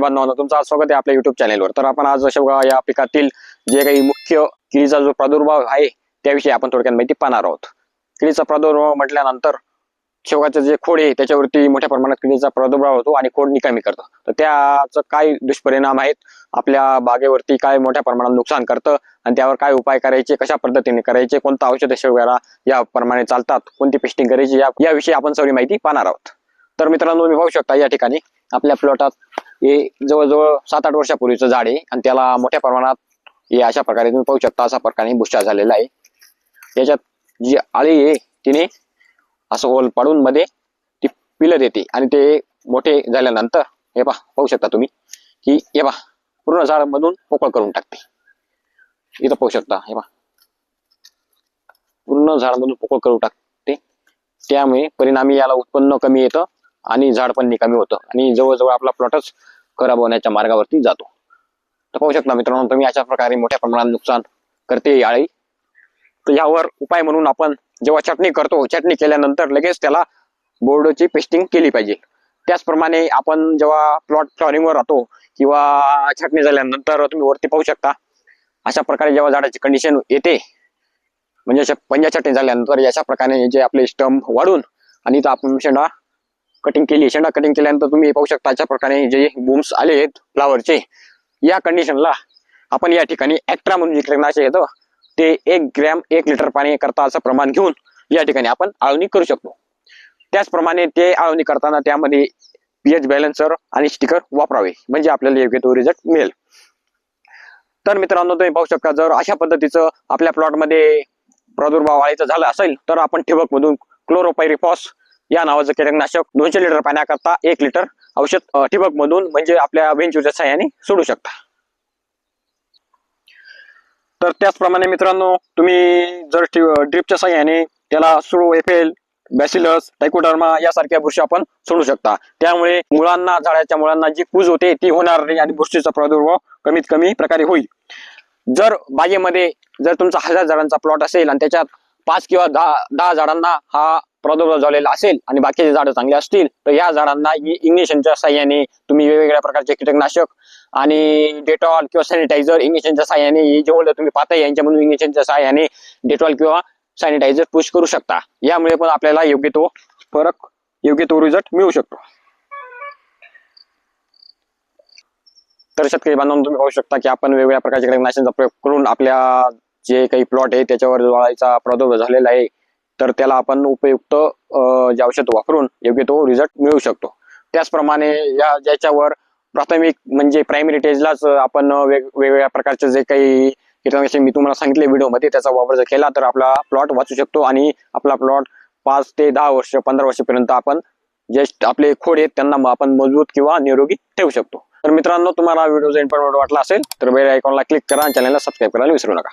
बांधवांनो तुमचं आज स्वागत आहे आपल्या युट्यूब चॅनेलवर तर आपण आज शेवगा या पिकातील जे काही मुख्य किडीचा जो प्रादुर्भाव आहे त्याविषयी आपण थोडक्यात माहिती पाहणार आहोत. किडीचा प्रादुर्भाव म्हटल्यानंतर शेवगाचे जे खोड आहे त्याच्यावरती मोठ्या प्रमाणात किडीचा प्रादुर्भाव होतो आणि खोड निकामी करतं. तर त्याचं काय दुष्परिणाम आहेत? आपल्या बागेवरती काय मोठ्या प्रमाणात नुकसान करतं? आणि त्यावर काय उपाय करायचे? कशा पद्धतीने करायचे? कोणतं औषध शेवगाला या प्रमाणे चालतात? कोणती पेस्टिंग करायची? याविषयी आपण सगळी माहिती पाहणार आहोत. तर मित्रांनो तुम्ही पाहू शकता या ठिकाणी आपल्या प्लॉटात हे जवळजवळ सात आठ वर्षापूर्वीचं झाड आहे आणि त्याला मोठ्या प्रमाणात हे अशा प्रकारे तुम्ही पाहू शकता अशा प्रकारे बुष्टा झालेला आहे. याच्यात जी आळी आहे तिने असं ओल पाडून मध्ये ती पिलं देते आणि ते मोठे झाल्यानंतर हे पा पाहू शकता तुम्ही की हे पा पूर्ण झाड मधून पोकळ करून टाकते. इथं पाहू शकता हे पा पूर्ण झाडामधून पोकळ करून टाकते. त्यामुळे परिणामी याला उत्पन्न कमी येतं. आणि झाड पण निकामी होतं. आणि जवळजवळ आपला प्लॉटच खराब होण्याच्या मार्गावरती जातो. तर पाहू शकता मित्रांनो तुम्ही अशा प्रकारे मोठ्या प्रमाणात नुकसान करते याळी. तर यावर उपाय म्हणून आपण जेव्हा चटणी करतो चटणी केल्यानंतर लगेच त्याला बोर्डची पेस्टिंग केली पाहिजे. त्याचप्रमाणे आपण जेव्हा प्लॉट फ्लॉरिंगवर राहतो किंवा छाटणी झाल्यानंतर तुम्ही वरती पाहू शकता अशा प्रकारे जेव्हा झाडाची कंडिशन येते म्हणजे अशा पंजा छाटणी झाल्यानंतर अशा प्रकारे जे आपले स्टंप वाढून आणि तो आपण शेंडा कटिंग केली शेंडा कटिंग केल्यानंतर तुम्ही पाहू शकता अशा प्रकारे जे बूम्स आले आहेत फ्लावरचे या कंडिशनला आपण या ठिकाणी ऍक्ट्रा म्हणून जे कीटकनाशक येतं ते एक ग्रॅम एक लिटर पाणी करता असं प्रमाण घेऊन या ठिकाणी आपण आळवणी करू शकतो. त्याचप्रमाणे ते आळवणी करताना त्यामध्ये पीएच बॅलन्सर आणि स्टिकर वापरावे म्हणजे आपल्याला योग्य तो रिझल्ट मिळेल. तर मित्रांनो तुम्ही पाहू शकता जर अशा पद्धतीचं आपल्या प्लॉटमध्ये प्रादुर्भाव वाढायचं झाला असेल तर आपण ठिबक मधून क्लोरोपायरिफॉस या नावाचं कीटकनाशक दोनशे लिटर पाण्याकरता एक लिटर औषध ठिबक मधून म्हणजे आपल्या वेंचूच्या सहाय्याने सोडू शकता. तर त्याचप्रमाणे मित्रांनो तुम्ही जर ड्रिपच्या सहाय्याने त्याला सुडो एफेल बॅसिलस टायकोडर्मा यासारख्या बुरशी आपण सोडू शकता. त्यामुळे मुळांना झाडाच्या मुळांना जी कूज होते ती होणार नाही आणि बुरशीचा प्रादुर्भाव कमीत कमी प्रकारे होईल. जर बागेमध्ये जर तुमचा हजार झाडांचा प्लॉट असेल आणि त्याच्यात पाच किंवा दहा दहा झाडांना हा प्रादुर्भाव झालेला असेल आणि बाकीचे झाडं चांगले असतील तर या झाडांना इंग्लिशनच्या साह्याने तुम्ही वेगवेगळ्या प्रकारचे कीटकनाशक आणि डेटॉल किंवा सॅनिटायझर इंग्लिशनच्या साह्याने हे जेवढं तुम्ही पाहता यांच्यामधून इंग्लिशनच्या साह्याने डेटॉल किंवा सॅनिटायझर पुश करू शकता. यामुळे पण आपल्याला योग्य तो फरक योग्य तो रिझल्ट मिळू शकतो. तर शेतकरी बांधून तुम्ही पाहू शकता की आपण वेगवेगळ्या प्रकारच्या कीटकनाशकांचा प्रयोग करून आपल्या जे काही प्लॉट आहे त्याच्यावर जोडायचा प्रादुर्भाव झालेला आहे. तर त्याला आपण उपयुक्त जे औषध वापरून योग्य तो रिझल्ट मिळू शकतो. त्याचप्रमाणे या ज्याच्यावर प्राथमिक म्हणजे प्रायमरी टेजलाच आपण वेगवेगळ्या प्रकारचे जे काही कीटकनाशक मी तुम्हाला सांगितले व्हिडिओमध्ये त्याचा वापर जर केला तर आपला प्लॉट वाचू शकतो आणि आपला प्लॉट पाच ते दहा वर्ष पंधरा वर्षापर्यंत आपण जे आपले खोड आहेत त्यांना आपण मजबूत किंवा निरोगी ठेवू शकतो. तर मित्रांनो तुम्हाला व्हिडिओ जर वाटला असेल तर बेल आयकॉनला क्लिक करा आणि चॅनलला सबस्क्राईब करायला विसरू नका.